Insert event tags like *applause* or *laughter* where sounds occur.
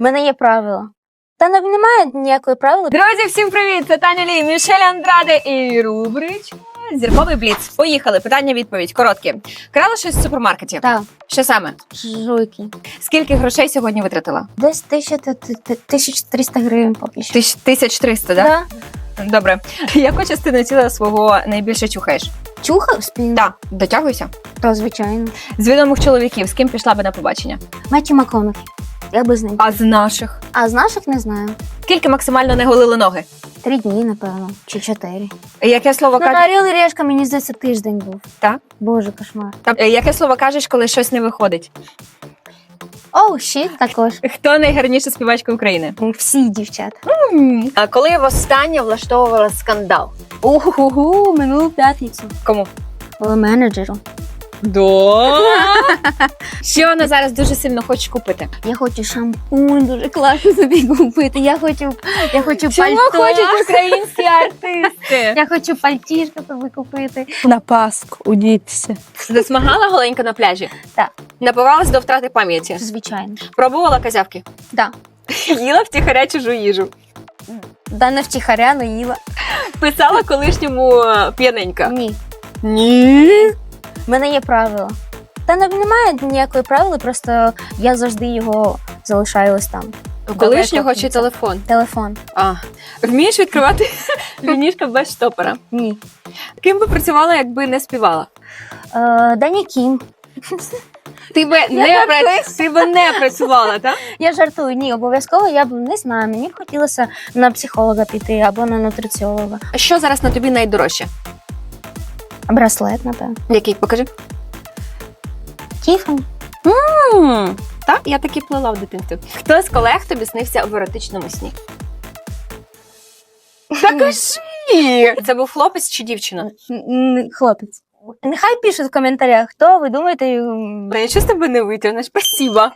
В мене є правила. Та не- немає ніякої правила. Друзі, всім привіт! Це Таня Лі, Мішель Андраде і рубричка Зірковий бліц. Поїхали. Питання відповідь. Короткі. Крала щось в супермаркеті. Так, Що саме? жуйки. Скільки грошей сьогодні витратила? Десь 1300 гривень поки що. Тисяч- 1300, так? Да? Добре. *laughs* Яку частину тіла свого найбільше чухаєш? Чухав спін? Так, дотягуйся. То, звичайно. З відомих чоловіків, з ким пішла би на побачення? Меті Маконах. Я би з ним. А з наших. А з наших не знаю. Скільки максимально не голили ноги? Три дні, напевно, чи чотири. Яке слово Ну, кажеш? Орел і Решка, мені здається, тиждень був. Так? Боже, кошмар. Та- е, Яке слово кажеш, коли щось не виходить? Оу, щит також. Хто найгарніша співачка України? Всі дівчата. А коли востаннє влаштовувала скандал? Уху, минулу п'ятницю. Кому? Менеджеру. Да. *laughs* Що вона зараз дуже сильно хоче купити? Я хочу шампунь дуже класно собі купити. Я хочу, я хочу Чого пальто. хочуть українські артисти? *laughs* Я хочу пальтішко собі купити. На Пасху удіться. Засмагала голенько на пляжі? Так. Напивалась до втрати пам'яті? Звичайно. Пробувала казявки? Да. *laughs* Їла втіхаря чужу їжу? Да не втіхаря, не їла. Писала колишньому е, п'яненька? Ні. Ні. В мене є правила. Та немає ніякої правила, просто я завжди його залишаю ось там. Колишнього чи телефон? Телефон. А. Вмієш відкривати *laughs* лінішка без штопора? Ні. Ким би працювала, якби не співала? Е, да ніким. Ти би не, Я пра- ти би не працювала, так? *laughs* Я жартую, ні, обов'язково я б не знаю. Мені б хотілося на психолога піти або на нутриціолога. А що зараз на тобі найдорожче? Браслет, напевно. Який? Покажи. Тіфані. Так, я таки плела в дитинстві. Хто з колег тобі снився в еротичному сні? Та кажи! Це був хлопець чи дівчина? Хлопець. Нехай пишуть в коментарях, хто ви думаєте. Та нічого з тебе не витягнеш, спасіба.